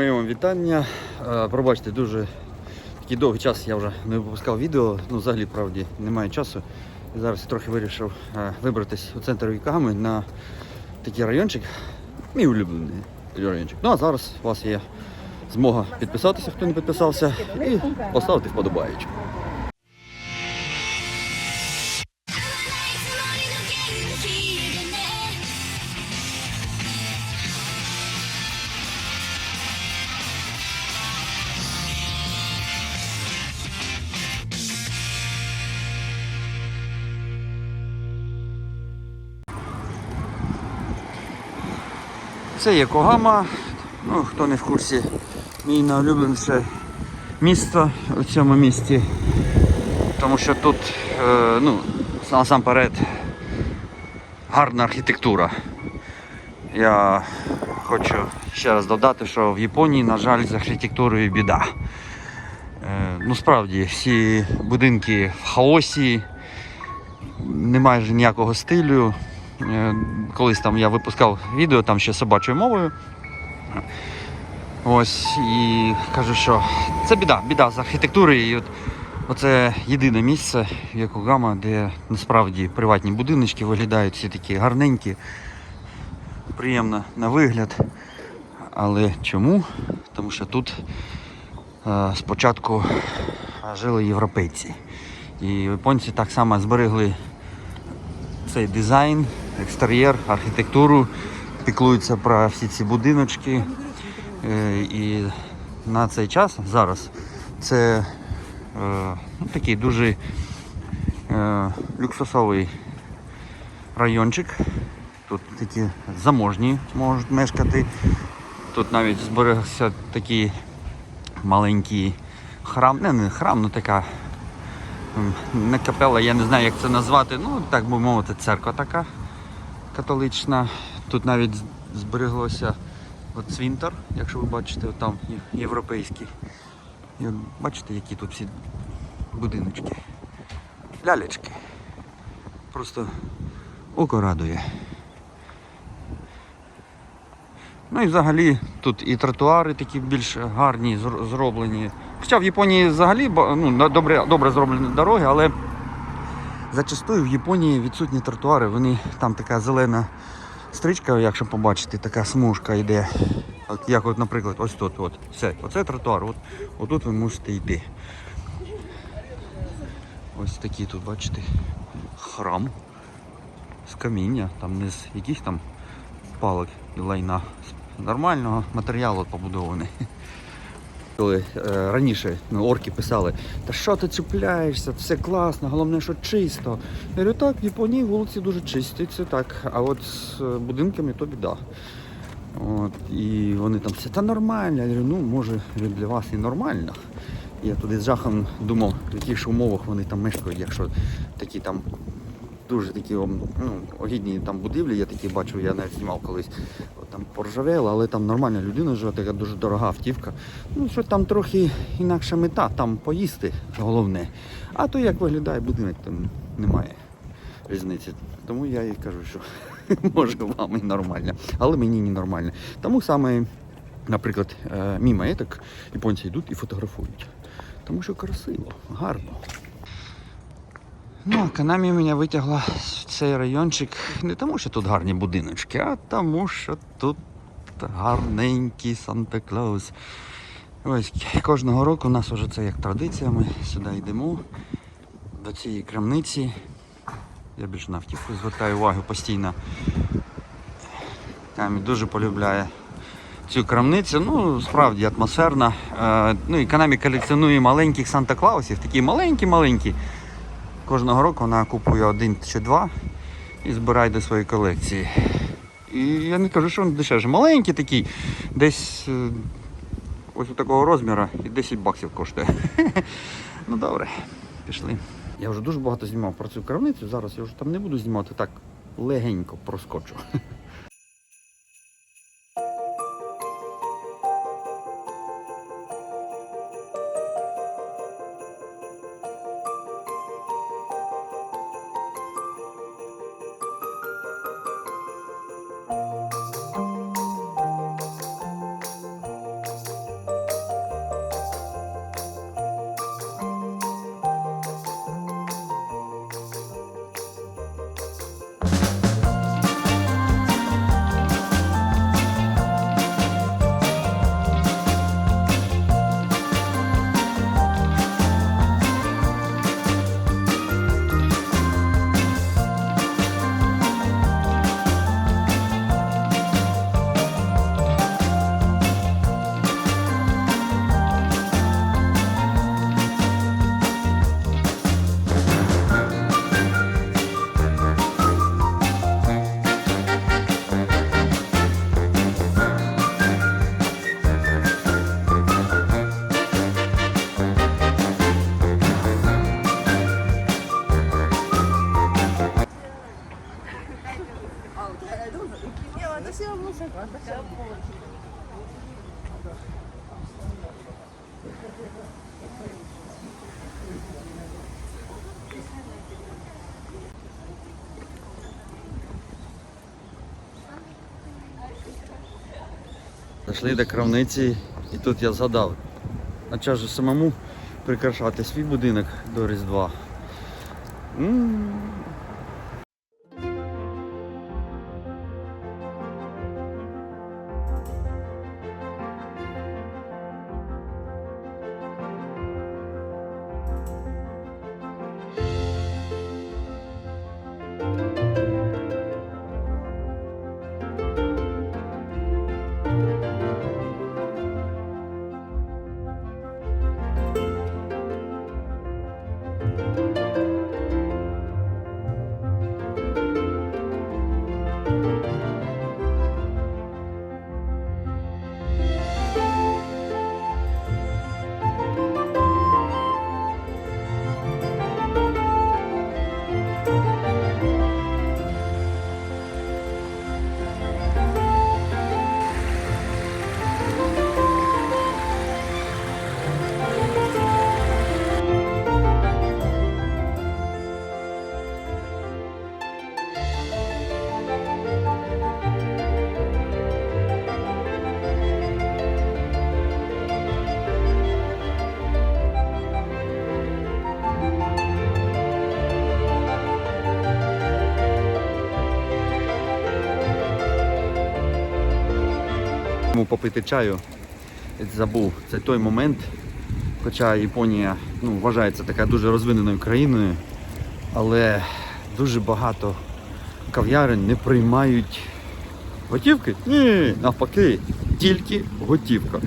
Моє вам вітання. Е, Пробачте, дуже такий довгий час я вже не випускав відео. Ну, взагалі, правді, немає часу. І зараз трохи вирішив е, вибратись у центр віками на такий райончик. Мій улюблений райончик. Ну а зараз у вас є змога підписатися, хто не підписався, і поставити вподобаючку. Це є Когама. Ну, хто не в курсі, мій найулюбленіше місто у цьому місті. Тому що тут, е, ну, насамперед, гарна архітектура. Я хочу ще раз додати, що в Японії, на жаль, з архітектурою біда. Е, ну, справді, всі будинки в хаосі, немає ніякого стилю. Колись там я випускав відео там ще собачою мовою. Ось і кажу, що це біда, біда з архітектури. І от оце єдине місце в Якогама, де насправді приватні будиночки виглядають всі такі гарненькі, приємно на вигляд. Але чому? Тому що тут е, спочатку жили європейці. І японці так само зберегли цей дизайн, екстер'єр, архітектуру, піклуються про всі ці будиночки. Е, І на цей час зараз це е, ну, такий дуже е, люксусовий райончик. Тут такі заможні можуть мешкати. Тут навіть зберегся такий маленький храм, не, не храм, ну така не капела, я не знаю, як це назвати. Ну, так би мовити, церква така католична. Тут навіть збереглося от цвинтар, якщо ви бачите, от там європейський. І бачите, які тут всі будиночки. Лялечки. Просто око радує. Ну і взагалі тут і тротуари такі більш гарні зроблені. Хоча в Японії взагалі ну, добре, добре зроблені дороги, але зачастую в Японії відсутні тротуари. Вони там така зелена стрічка, якщо побачите, така смужка йде. Як, от, наприклад, ось тут. От, все, оце тротуар, от, отут ви мусите йти. Ось такий тут, бачите, храм з каміння, там не з якихось там палок і лайна. З нормального матеріалу побудований. Коли е, раніше ну, орки писали, та що ти чіпляєшся, все класно, головне, що чисто. Я говорю, так, в Японії вулиці дуже чисті, це так. А от з е, будинками то біда. От, і вони там все та нормально. Я говорю, ну може для вас і нормально. Я туди з жахом думав, в яких ж умовах вони там мешкають, якщо такі там дуже такі ну, огідні там будівлі, я такі бачив, я навіть знімав колись. Там поржавела, але там нормальна людина живе, така дуже дорога автівка. Ну, що там трохи інакша мета, там поїсти головне. А то як виглядає будинок, там немає різниці. Тому я їй кажу, що може вам і нормально, але мені не нормально. Тому саме, наприклад, е, мімо етак японці йдуть і фотографують. Тому що красиво, гарно. Ну, а Канамі мене витягла в цей райончик не тому, що тут гарні будиночки, а тому, що тут гарненький Санта-Клаус. Ось кожного року у нас вже це як традиція. Ми сюди йдемо до цієї крамниці. Я більше на автівку звертаю увагу постійно. Камі дуже полюбляє цю крамницю. Ну, справді атмосферна. Е, ну і Канамі колекціонує маленьких Санта-Клаусів, такі маленькі-маленькі. Кожного року вона купує один чи два і збирає до своєї колекції. І я не кажу, що він дешевше. Маленький такий, десь е, ось такого розміру і 10 баксів коштує. ну добре, пішли. Я вже дуже багато знімав про цю крамницю, зараз я вже там не буду знімати, так легенько проскочу. Зайшли до крамниці і тут я згадав. А час же самому прикрашати свій будинок до Різдва. Попити чаю. Забув, це той момент. Хоча Японія ну, вважається така дуже розвиненою країною, але дуже багато кав'ярень не приймають готівки. Ні, навпаки, тільки готівка.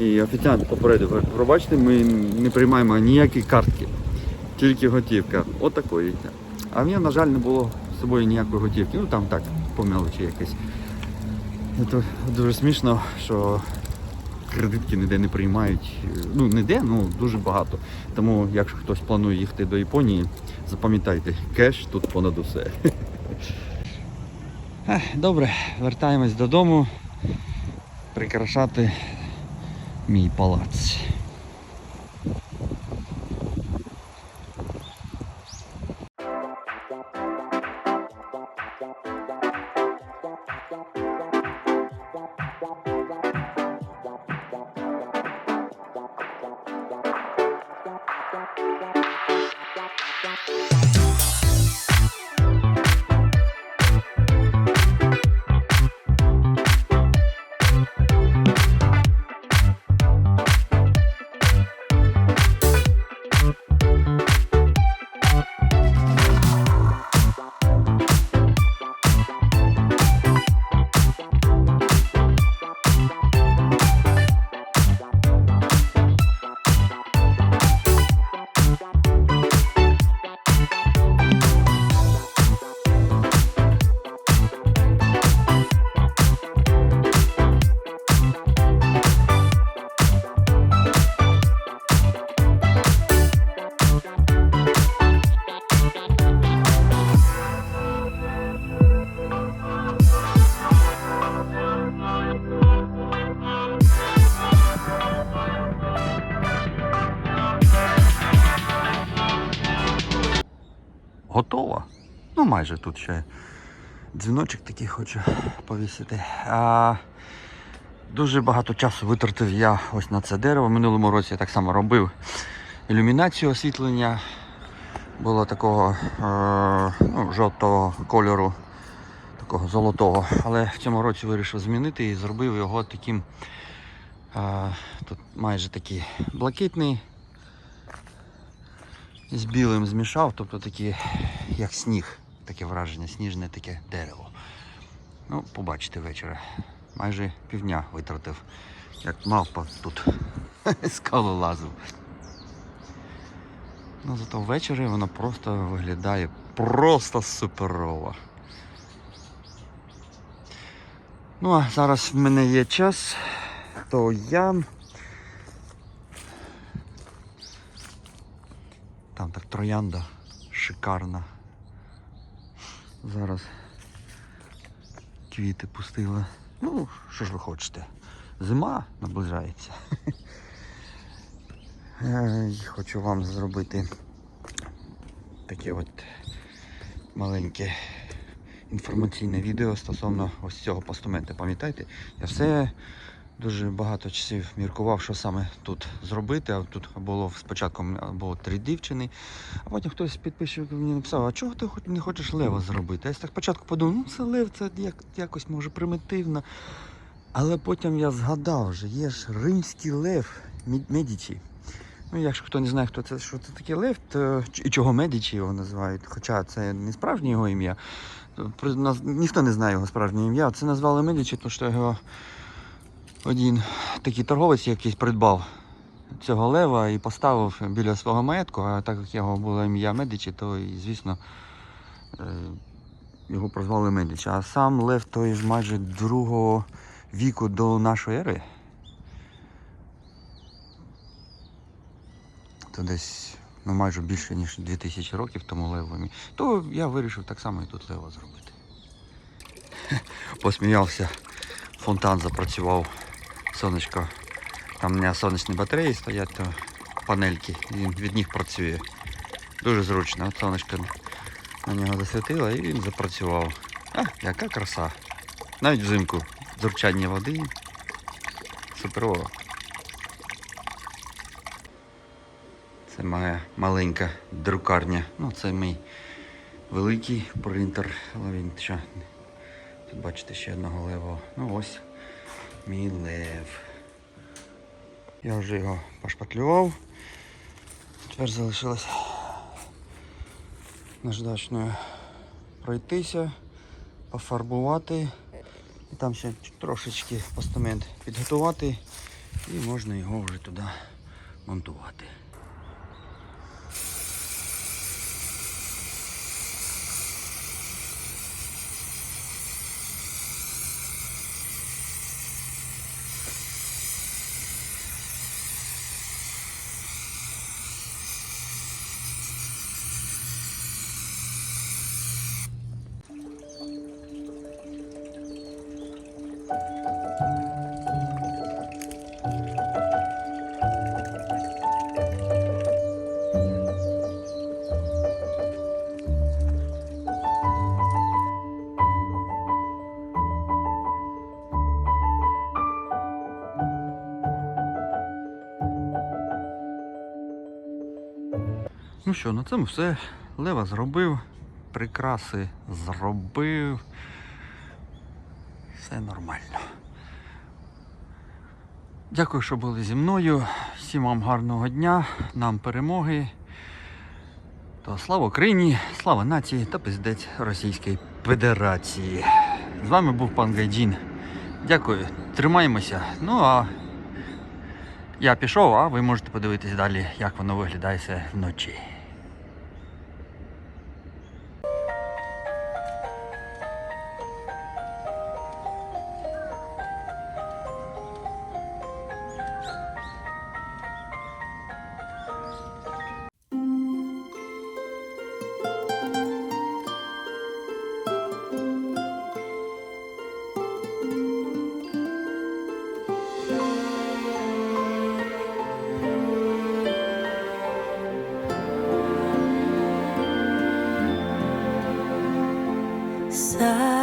І офіціант попередив, пробачте, ми не приймаємо ніякі картки, тільки готівка. Отакої. А в мене, на жаль, не було з собою ніякої готівки. Ну там так, по мелочі якось. Це дуже смішно, що кредитки ніде не приймають. Ну, ніде, ну дуже багато. Тому, якщо хтось планує їхати до Японії, запам'ятайте, кеш тут понад усе. Добре, вертаємось додому. Прикрашати мій палац. Майже тут ще дзвіночок такий хочу повісити. А, дуже багато часу витратив я ось на це дерево. Минулому році я так само робив ілюмінацію освітлення. Було такого е, ну, жовтого кольору, такого золотого. Але в цьому році вирішив змінити і зробив його таким. Е, тут майже такий блакитний з білим змішав, тобто такі, як сніг, таке враження, сніжне таке дерево. Ну, побачите вечора. Майже півдня витратив, як мавпа тут скалу лазив. Ну, зато ввечері воно просто виглядає просто суперово. Ну, а зараз в мене є час, то я Там так троянда шикарна. Зараз квіти пустила. Ну, що ж ви хочете? Зима наближається. Хочу вам зробити таке от маленьке інформаційне відео стосовно ось цього постаменту. Пам'ятаєте, я все Дуже багато часів міркував, що саме тут зробити. А тут було спочатку було три дівчини, а потім хтось з підписчиків мені написав, а чого ти не хочеш лева зробити? Я так спочатку подумав, ну це лев, це як, якось може примітивно. Але потім я згадав, що є ж римський лев Медічі. Ну, якщо хто не знає, хто це, що це таке лев, то і чого Медічі його називають, хоча це не справжнє його ім'я. Ніхто не знає його справжнє ім'я. Це назвали Медічі, тому що його один такий торговець якийсь придбав цього лева і поставив біля свого маєтку, а так як його було ім'я Медичі, то звісно, е, його прозвали Медичі. А сам лев той ж майже другого віку до нашої ери. То десь ну, майже більше, ніж 2000 років тому левові. То я вирішив так само і тут лева зробити. Посміявся, фонтан запрацював, сонечко. Там у мене сонячні батареї стоять, то панельки, і від них працює. Дуже зручно. От сонечко на нього засвітило і він запрацював. А, яка краса. Навіть взимку дзурчання води. Суперово. Це моя маленька друкарня. Ну, це мій великий принтер. Але він що. Тут бачите ще одного левого. Ну ось мій. Я вже його пошпатлював. Тепер залишилось наждачною пройтися, пофарбувати. І там ще трошечки постамент підготувати і можна його вже туди монтувати. Ну що, на цьому все. Лева зробив, прикраси зробив. Все нормально. Дякую, що були зі мною. Всім вам гарного дня, нам перемоги. То слава Україні, слава нації та пиздець Російської Федерації. З вами був пан Гайдін. Дякую, тримаємося. Ну а я пішов, а ви можете подивитись далі, як воно виглядає вночі. side.